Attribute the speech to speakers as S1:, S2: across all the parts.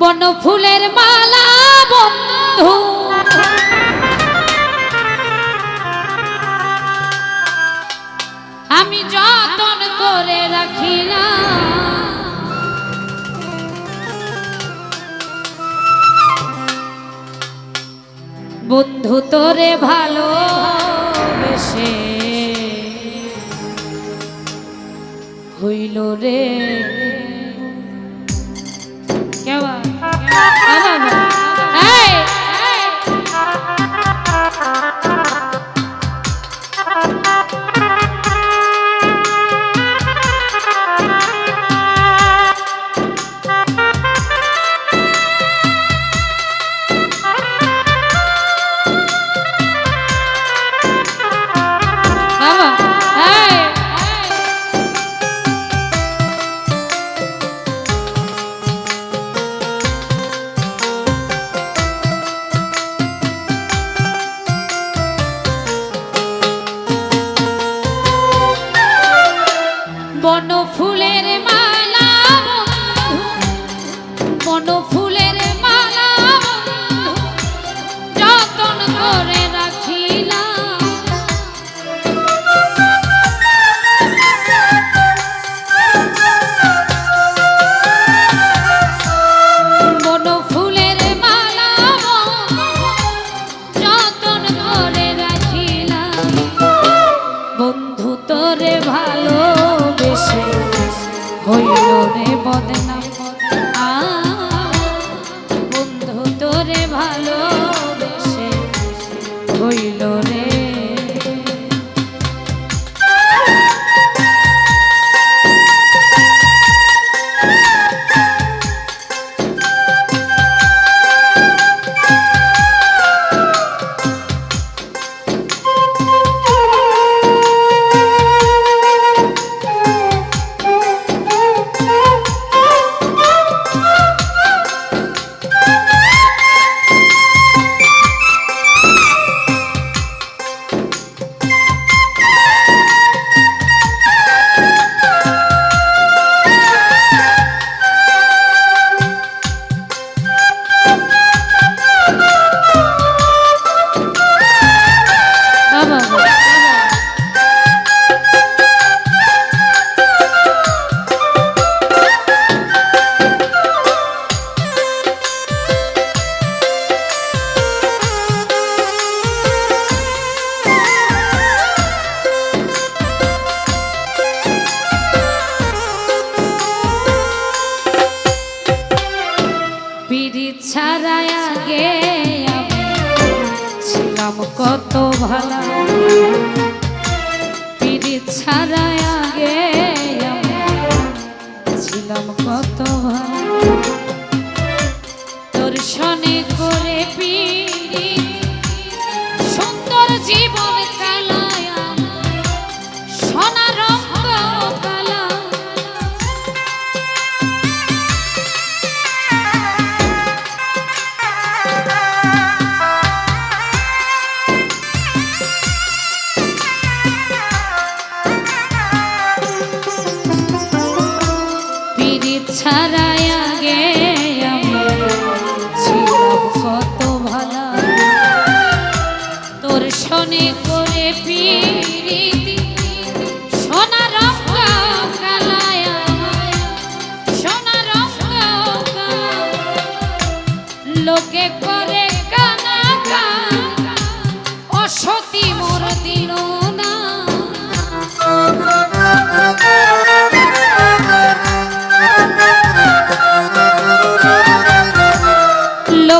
S1: বন ফুলের মালা বন্ধু। আমি যতন করে রাখি না বন্ধু তোরে ভালো হইল রে।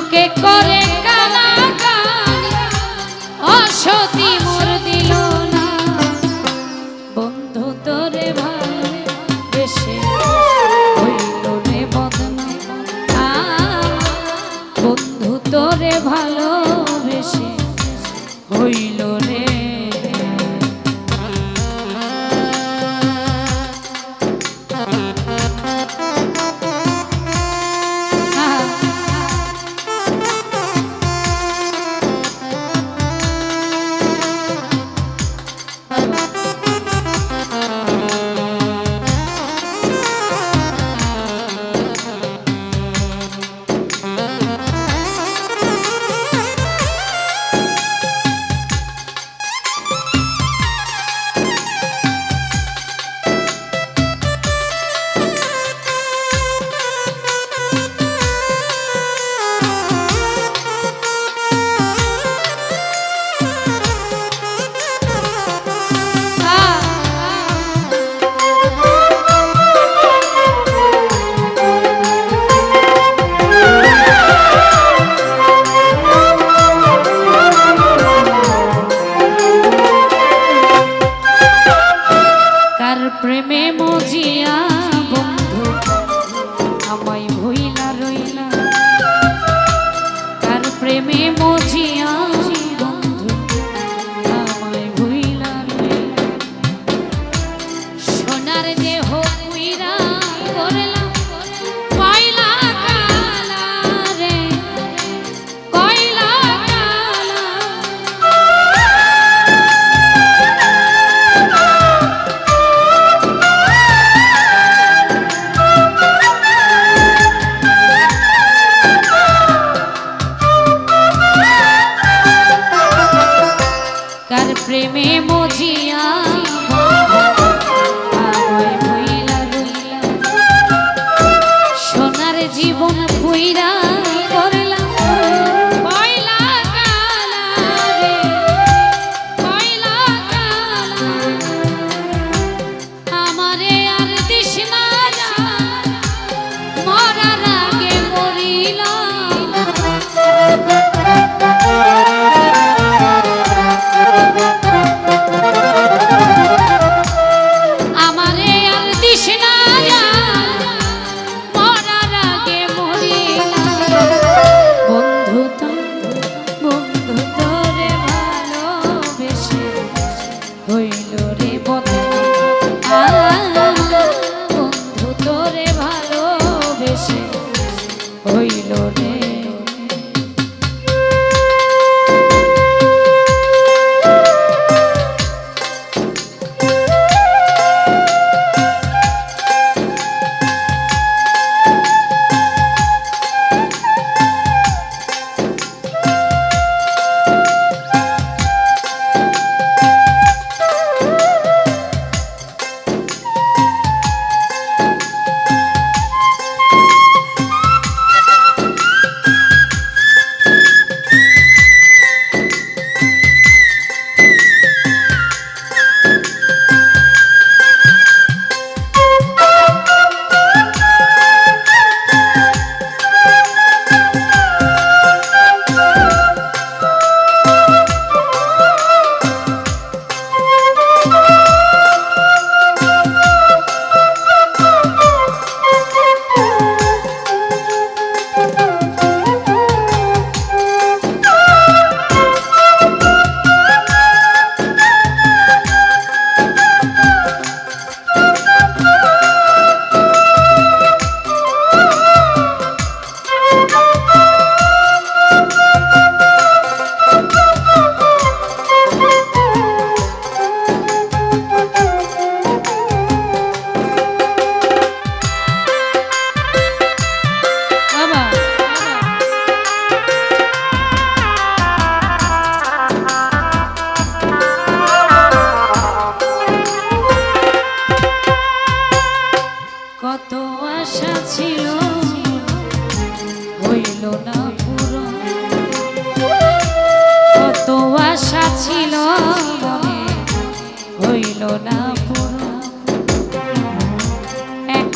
S1: que corre. প্রেমে মজিয়া বন্ধু আমায় ভইলা রইলা। তার প্রেমে মজিয়া প্রেম জিয়া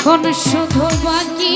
S1: এখন শুধু বাকি